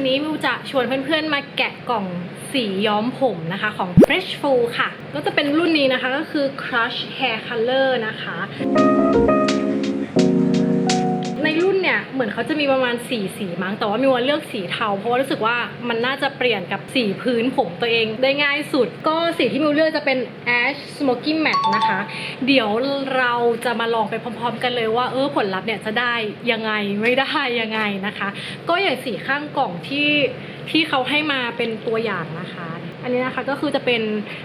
วันนี้มิวจะชวนเพื่อนๆมาแกะกล่องสีย้อมผมนะคะของ Fresh f u l ค่ะ ก็จะเป็นรุ่นนี้นะคะก็คือ Crush Hair Color นะคะ เนี่ยเหมือนเขาจะมีประมาณ4สีมั้งแต่ว่ามิวว่าเลือกสีเทา เพราะว่ารู้สึกว่ามันน่าจะเปลี่ยนกับสีพื้นผมตัวเองได้ง่ายสุด ก็สีที่มิวเลือกจะเป็น Ash Smoky Matte นะคะ เดี๋ยวเราจะมาลองไปพร้อม ๆ กันเลยว่าเออผลลัพธ์เนี่ยจะได้ยังไงไม่ได้ยังไงนะคะ ก็อย่างสีข้างกล่องที่ที่เขาให้มาเป็นตัวอย่างนะคะ อันนี้นะคะก็คือจะเป็น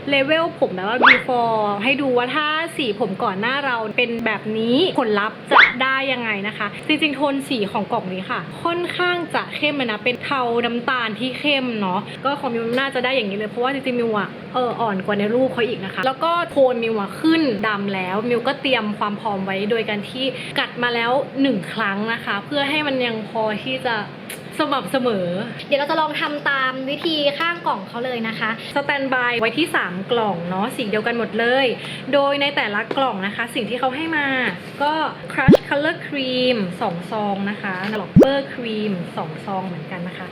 เลเวลผมแบบว่า before ให้ดูว่าถ้าสีผมก่อนหน้าเราเป็นแบบนี้ผลลัพธ์จะได้ยังไงนะคะ จริงๆโทนสีของกล่องนี้ค่ะ ค่อนข้างจะเข้มนะเป็นเทาน้ำตาลที่เข้มเนาะก็ของมิวน่าจะได้อย่างนี้เลยเพราะว่าจริงๆมิวอะเอออ่อนกว่าในรูปเขาอีกนะคะ แล้วก็โทนมิวอะขึ้นดำแล้ว มิวก็เตรียมความพร้อมไว้โดยการที่กัดมาแล้วหนึ่งครั้งนะคะ เพื่อให้มันยังพอที่จะ สม่ำเสมอ เดี๋ยวเราจะลองทำตามวิธีข้างกล่องเขาเลยนะคะ สแตนบายไว้ที่ 3 กล่องเนาะสีเดียวกันหมดเลย โดยในแต่ละกล่องนะคะ สิ่งที่เขาให้มาก็ Crush Color Cream 2 ซองนะคะ Locker Cream 2 ซองเหมือนกันนะคะ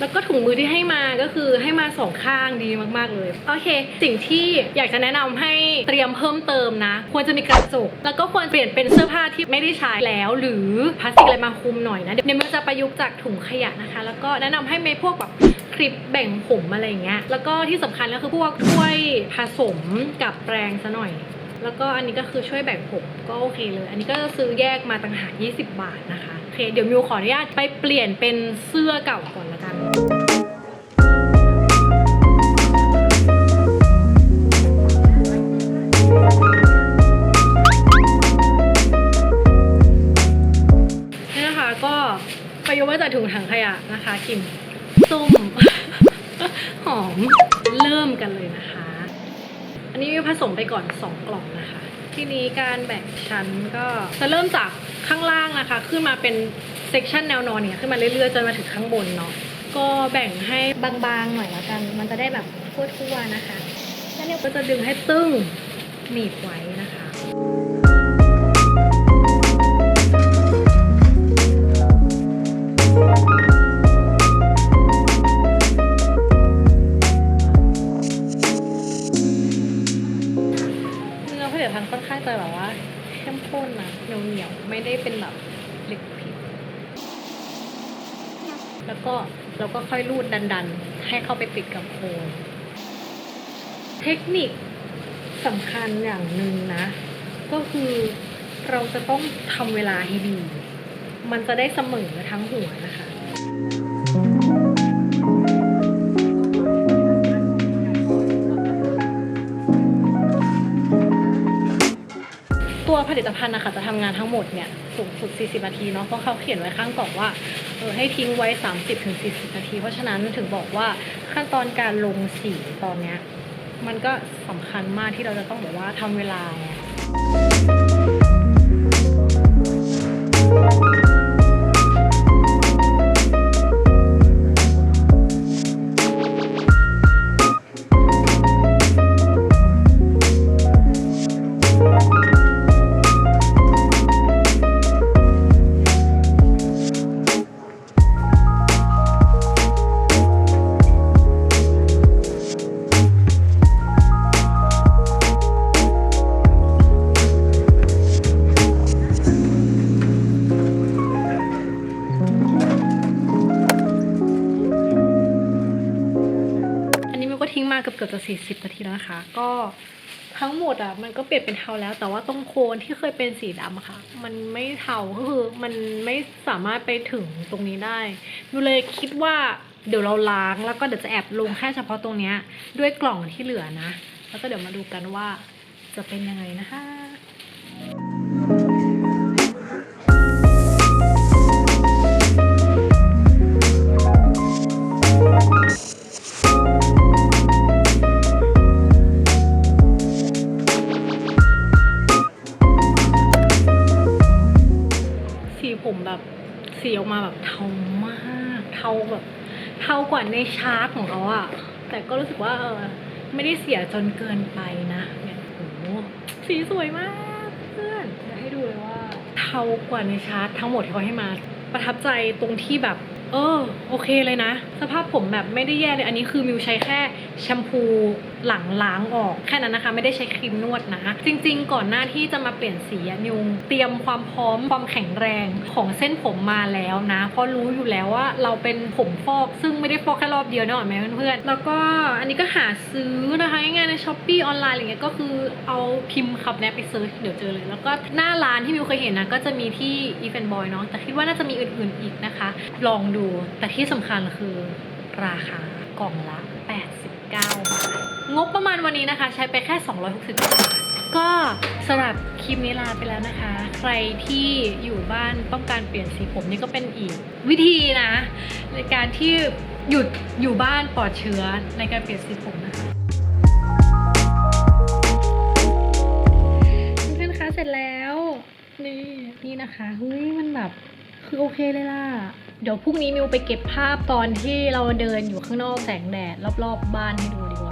แล้วก็ถุงมือที่ให้มาก็คือให้มาสองข้างดีมากๆเลยโอเค สิ่งที่อยากจะแนะนำให้เตรียมเพิ่มเติมนะ ควรจะมีกระจก แล้วก็ควรเปลี่ยนเป็นเสื้อผ้าที่ไม่ได้ใช้แล้ว หรือพลาสติกอะไรมาคุมหน่อยนะเดี๋ยวมันจะประยุกต์จากถุงขยะนะคะ แล้วก็แนะนำให้มีพวกแบบคลิปแบ่งผมอะไรเงี้ยแล้วก็ที่สำคัญก็คือพวกถ้วยผสมกับแปรงซะหน่อย แล้วก็อันนี้ก็คือช่วยแบ่งผมก็โอเคเลย อันนี้ก็ซื้อแยกมาต่างหาก20 บาทนะคะโอเคเดี๋ยวมิวขออนุญาตไปเปลี่ยนเป็นเสื้อเก่าก่อนละกันนี่นะคะก็ประยุกต์มาจากถุงถังขยะนะคะกลิ่นส้มหอมเริ่มกันเลยนะคะ อันนี้ผสมไปก่อน 2 กล่องนะคะ ทีนี้การแบ่งชั้นก็จะเริ่มจากข้างล่างนะคะ ขึ้นมาเป็นเซกชันแนวนอนเนี่ยขึ้นมาเรื่อยๆจนมาถึงข้างบนเนาะก็แบ่งให้บางๆหน่อยละกัน มันจะได้แบบทั่วๆนะคะแล้วเนี่ยก็จะดึงให้ตึงหนีบไว้นะคะ ไม่ได้เป็นแบบเล็กผิด แล้วก็เราก็ค่อยรูดดันๆ ให้เข้าไปติดกับโคนเทคนิคสำคัญอย่างหนึ่งนะ ก็คือเราจะต้องทำเวลาให้ดี มันจะได้เสมอทั้งหัวนะคะ ผลิตภัณฑ์นะคะจะทำงานทั้งหมดเนี่ยสูงสุด 40 นาทีเนาะเพราะเขาเขียนไว้ข้างกล่องว่าเออให้ทิ้งไว้ 30-40 นาที เพราะฉะนั้นถึงบอกว่าขั้นตอนการลงสีตอนเนี้ยมันก็สำคัญมากที่เราจะต้องแบบว่าทำเวลาไง ก็ทิ้งมาเกือบจะ 40 นาทีแล้วนะคะ ก็ทั้งหมดอะมันก็เปลี่ยนเป็นเทาแล้ว แต่ว่าตรงโคนที่เคยเป็นสีดำอะค่ะ มันไม่เทาก็คือมันไม่สามารถไปถึงตรงนี้ได้ดูเลยคิดว่าเดี๋ยวเราล้างแล้วก็เดี๋ยวจะแอบลงแค่เฉพาะตรงเนี้ยด้วยกล่องที่เหลือนะ แล้วก็เดี๋ยวมาดูกันว่าจะเป็นยังไงนะคะ ผมแบบสีออกมาแบบเทามากเทาแบบเทากว่าในชาร์ตของเขาอะแต่ก็รู้สึกว่าเออไม่ได้เสียจนเกินไปนะเนี่ยโอ้สีสวยมากเพื่อนจะให้ดูเลยว่าเทากว่าในชาร์ตทั้งหมดที่เขาให้มา ประทับใจตรงที่แบบเออโอเคเลยนะ สภาพผมแบบไม่ได้แย่เลย อันนี้คือมิวใช้แค่แชมพู หลังล้างออกแค่นั้นนะคะ ไม่ได้ใช้ครีมนวดนะ จริง ๆ ก่อนหน้าที่จะมาเปลี่ยนสีนิวเตรียมความพร้อมความแข็งแรงของเส้นผมมาแล้วนะ เพราะรู้อยู่แล้วว่าเราเป็นผมฟอกซึ่งไม่ได้ฟอกแค่รอบเดียวนะหรอไหมเพื่อนๆแล้วก็อันนี้ก็หาซื้อนะคะง่ายๆในช้อปปี้ออนไลน์อะไรเงี้ยก็คือเอาพิมพ์คำเนี้ยไปเซิร์ชเดี๋ยวเจอเลย แล้วก็หน้าร้านที่มิวเคยเห็นนะก็จะมีที่ e v e n Boy เนาะแต่คิดว่าน่าจะมีอื่นๆอีกนะคะ ลองดูแต่ที่สำคัญคือราคากล่องละ 89บาท งบประมาณวันนี้นะคะ ใช้ไปแค่ 260 บาท ก็สำหรับคลิปนี้ลาไปแล้วนะคะ ใครที่อยู่บ้านต้องการเปลี่ยนสีผมนี่ก็เป็นอีกวิธีนะ ในการที่หยุดอยู่บ้านปลอดเชื้อในการเปลี่ยนสีผมนะคะเพื่อนๆคะเสร็จแล้ว นี่นี่นะคะเฮ้ยมันแบบคือโอเคเลยล่ะ เดี๋ยวพรุ่งนี้มิวไปเก็บภาพตอนที่เราเดินอยู่ข้างนอกแสงแดดรอบๆบ้านให้ดูดีกว่า